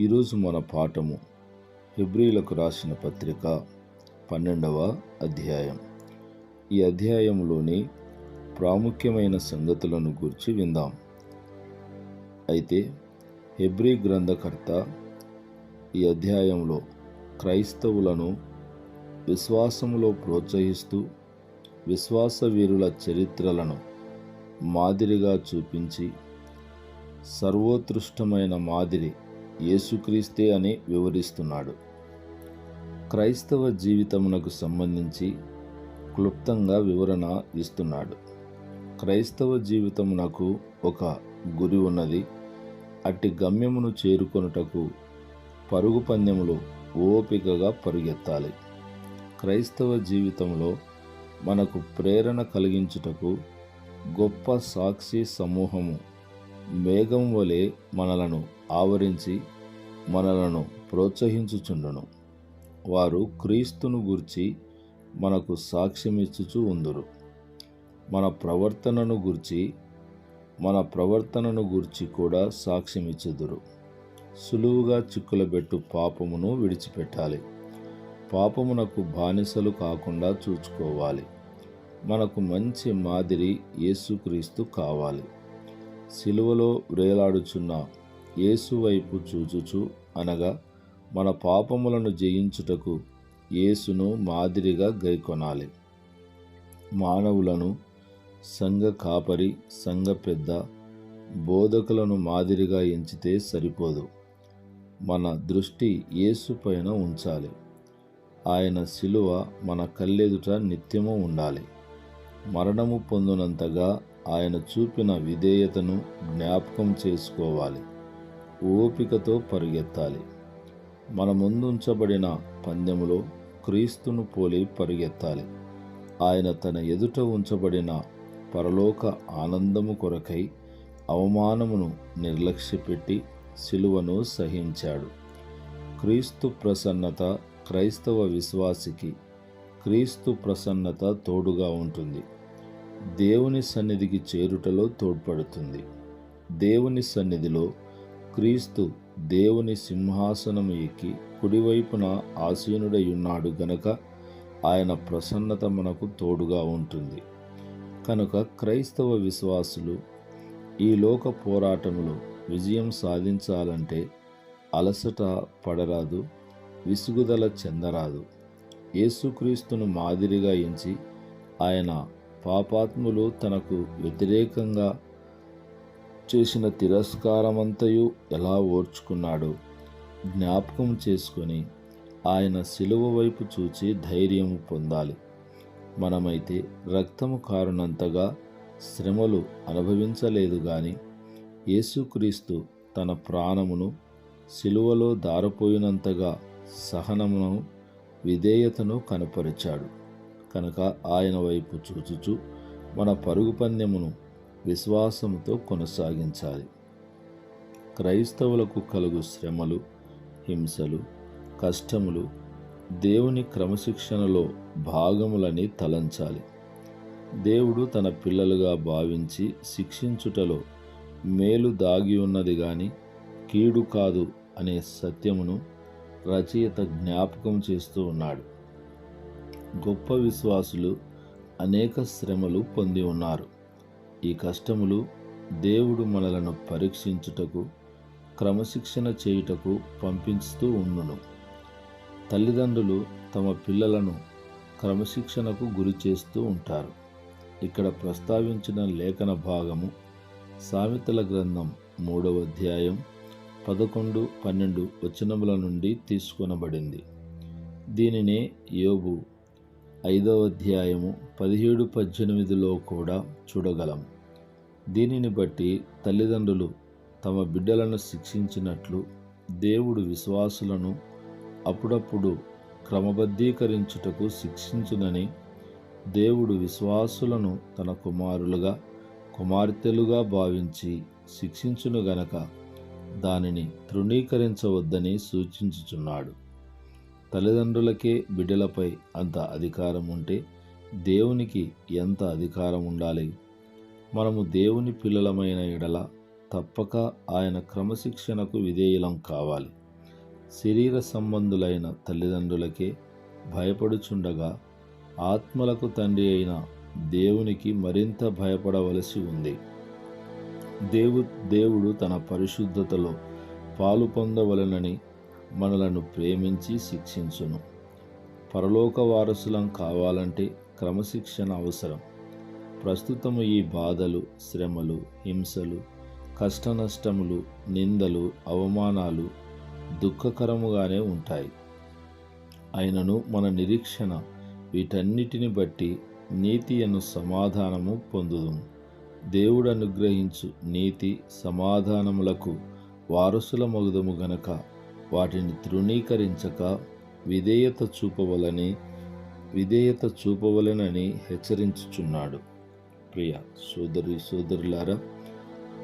ఈరోజు మన పాఠము హెబ్రిలకు రాసిన పత్రిక పన్నెండవ అధ్యాయం. ఈ అధ్యాయంలోని ప్రాముఖ్యమైన సంగతులను గురించి విందాం. అయితే హెబ్రీ గ్రంథకర్త ఈ అధ్యాయంలో క్రైస్తవులను విశ్వాసములో ప్రోత్సహిస్తూ విశ్వాస వీరుల చరిత్రలను మాదిరిగా చూపించి సర్వోత్కృష్టమైన మాదిరి యేసుక్రీస్తే అని వివరిస్తున్నాడు. క్రైస్తవ జీవితమునకు సంబంధించి క్లుప్తంగా వివరణ ఇస్తున్నాడు. క్రైస్తవ జీవితమునకు ఒక గురి ఉన్నది అట్టి గమ్యమును చేరుకొనుటకు పరుగు పందెములు ఓపికగా పరుగెత్తాలి. క్రైస్తవ జీవితంలో మనకు ప్రేరణ కలిగించుటకు గొప్ప సాక్షి సమూహము మేఘం వలె మనలను ఆవరించి మనలను ప్రోత్సహించుచుండును. వారు క్రీస్తును గూర్చి మనకు సాక్ష్యమిచ్చుచు ఉందురు. మన ప్రవర్తనను గూర్చి మన ప్రవర్తనను గూర్చి కూడా సాక్ష్యమిచ్చుదురు. సులువుగా చిక్కులబెట్టు పాపమును విడిచిపెట్టాలి. పాపమునకు బానిసలు కాకుండా చూచుకోవాలి. మనకు మంచి మాదిరి యేసుక్రీస్తు కావాలి. సిలువలో వ్రేలాడుచున్న యేసువైపు చూచుచు అనగా మన పాపములను జయించుటకు యేసును మాదిరిగా గైకొనాలి. మానవులను సంఘ కాపరి సంఘ పెద్ద బోధకులను మాదిరిగా ఎంచితే సరిపోదు. మన దృష్టి యేసు పైన ఉంచాలి. ఆయన శిలువ మన కళ్ళెదుట నిత్యము ఉండాలి. మరణము పొందినంతగా ఆయన చూపిన విధేయతను జ్ఞాపకం చేసుకోవాలి. ఓపికతో పరిగెత్తాలి. మన ముందుంచబడిన పందెములో క్రీస్తును పోలి పరిగెత్తాలి. ఆయన తన ఎదుట ఉంచబడిన పరలోక ఆనందము కొరకై అవమానమును నిర్లక్ష్యపెట్టి శిలువను సహించాడు. క్రీస్తు ప్రసన్నత క్రైస్తవ విశ్వాసికి క్రీస్తు ప్రసన్నత తోడుగా ఉంటుంది. దేవుని సన్నిధికి చేరుటలో తోడ్పడుతుంది. దేవుని సన్నిధిలో క్రీస్తు దేవుని సింహాసనము ఎక్కి కుడివైపున ఆసీనుడై ఉన్నాడు గనక ఆయన ప్రసన్నత మనకు తోడుగా ఉంటుంది. కనుక క్రైస్తవ విశ్వాసులు ఈ లోక పోరాటంలో విజయం సాధించాలంటే అలసట పడరాదు విసుగుదల చెందరాదు. యేసుక్రీస్తును మాదిరిగా ఎంచి ఆయన పాపాత్ములు తనకు వ్యతిరేకంగా చేసిన తిరస్కారమంతయు ఎలా ఓర్చుకున్నాడో జ్ఞాపకం చేసుకొని ఆయన శిలువ వైపు చూచి ధైర్యం పొందాలి. మనమైతే రక్తము కారునంతగా శ్రమలు అనుభవించలేదు గాని యేసుక్రీస్తు తన ప్రాణమును శిలువలో దారపోయినంతగా సహనమును విధేయతను కనపరిచాడు. కనుక ఆయన వైపు చూచుచు మన పరుగు పందెమును విశ్వాసంతో కొనసాగించాలి. క్రైస్తవులకు కలుగు శ్రమలు హింసలు కష్టములు దేవుని క్రమశిక్షణలో భాగములని తలంచాలి. దేవుడు తన పిల్లలుగా భావించి శిక్షించుటలో మేలు దాగి ఉన్నది గాని కీడు కాదు అనే సత్యమును రచయిత జ్ఞాపకం చేస్తూ ఉన్నాడు. గొప్ప విశ్వాసులు అనేక శ్రమలు పొంది ఉన్నారు. ఈ కష్టములు దేవుడు మనలను పరీక్షించుటకు క్రమశిక్షణ చేయుటకు పంపిస్తూ ఉండును. తల్లిదండ్రులు తమ పిల్లలను క్రమశిక్షణకు గురి చేస్తూ ఉంటారు. ఇక్కడ ప్రస్తావించిన లేఖన భాగము సామెతల గ్రంథం మూడవ అధ్యాయం పదకొండు పన్నెండు వచనముల నుండి తీసుకొనబడింది. దీనినే యోబు ఐదవ అధ్యాయము పదిహేడు పద్దెనిమిదిలో కూడా చూడగలం. దీనిని బట్టి తల్లిదండ్రులు తమ బిడ్డలను శిక్షించినట్లు దేవుడు విశ్వాసులను అప్పుడప్పుడు క్రమబద్ధీకరించుటకు శిక్షించునని దేవుడు విశ్వాసులను తన కుమారులుగా కుమార్తెలుగా భావించి శిక్షించును గనక దానిని తృణీకరించవద్దని సూచించుచున్నాడు. తల్లిదండ్రులకే బిడ్డలపై అంత అధికారం ఉంటే దేవునికి ఎంత అధికారం ఉండాలి మనము దేవుని పిల్లలమైన ఎడల తప్పక ఆయన క్రమశిక్షణకు విధేయులం కావాలి. శరీర సంబంధులైన తల్లిదండ్రులకే భయపడుచుండగా ఆత్మలకు తండ్రి అయిన దేవునికి మరింత భయపడవలసి ఉంది. దేవు దేవుడు తన పరిశుద్ధతలో పాలు పొందవలనని మనలను ప్రేమించి శిక్షించును. పరలోక వారసులం కావాలంటే క్రమశిక్షణ అవసరం. ప్రస్తుతము ఈ బాధలు శ్రమలు హింసలు కష్టనష్టములు నిందలు అవమానాలు దుఃఖకరముగానే ఉంటాయి. అయినను మన నిరీక్షణ వీటన్నిటిని బట్టి నీతి అను సమాధానము పొందుదుము దేవుడు అనుగ్రహించు నీతి సమాధానములకు వారసుల మగుదము గనక వాటిని తృణీకరించక విధేయత చూపవలని విధేయత చూపవలనని హెచ్చరించుచున్నాడు. ప్రియ సోదరి సోదరులారా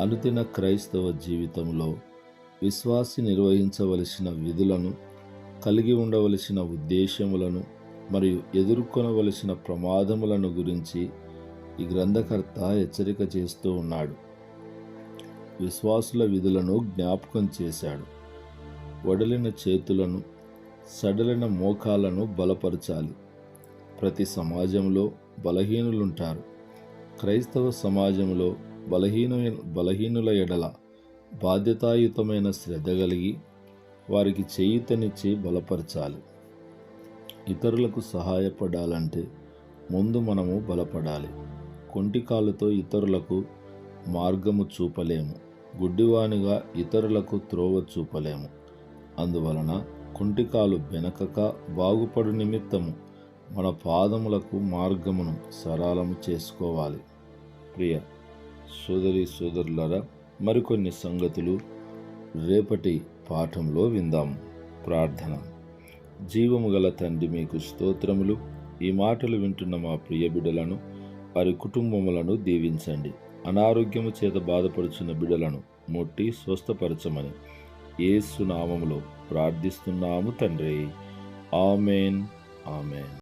అనుదిన క్రైస్తవ జీవితంలో విశ్వాసి నిర్వహించవలసిన విధులను కలిగి ఉండవలసిన ఉద్దేశములను మరియు ఎదుర్కొనవలసిన ప్రమాదములను గురించి ఈ గ్రంథకర్త హెచ్చరిక చేస్తూ ఉన్నాడు. విశ్వాసుల విధులను జ్ఞాపకం చేశాడు. వడలిన చేతులను సడలిన మోకాలను బలపరచాలి. ప్రతి సమాజంలో బలహీనులుంటారు. క్రైస్తవ సమాజంలో బలహీన బలహీనుల ఎడల బాధ్యతాయుతమైన శ్రద్ధ కలిగి వారికి చేయుతనిచ్చి బలపరచాలి. ఇతరులకు సహాయపడాలంటే ముందు మనము బలపడాలి. కొంటికాలుతో ఇతరులకు మార్గము చూపలేము. గుడ్డివానిగా ఇతరులకు త్రోవ చూపలేము. అందువలన కుంటికాలు వెనకక బాగుపడు నిమిత్తము మన పాదములకు మార్గమును సరళము చేసుకోవాలి. ప్రియ సోదరి సోదరులరా మరికొన్ని సంగతులు రేపటి పాఠంలో విందాం. ప్రార్థన. జీవము గల తండ్రి మీకు స్తోత్రములు. ఈ మాటలు వింటున్న మా ప్రియ బిడ్డలను వారి కుటుంబములను దీవించండి. అనారోగ్యము చేత బాధపడుచున్న బిడ్డలను ముట్టి స్వస్థపరచమని ఏసు నామములో ప్రార్థిస్తున్నాము తండ్రి. ఆమెన్. ఆమెన్.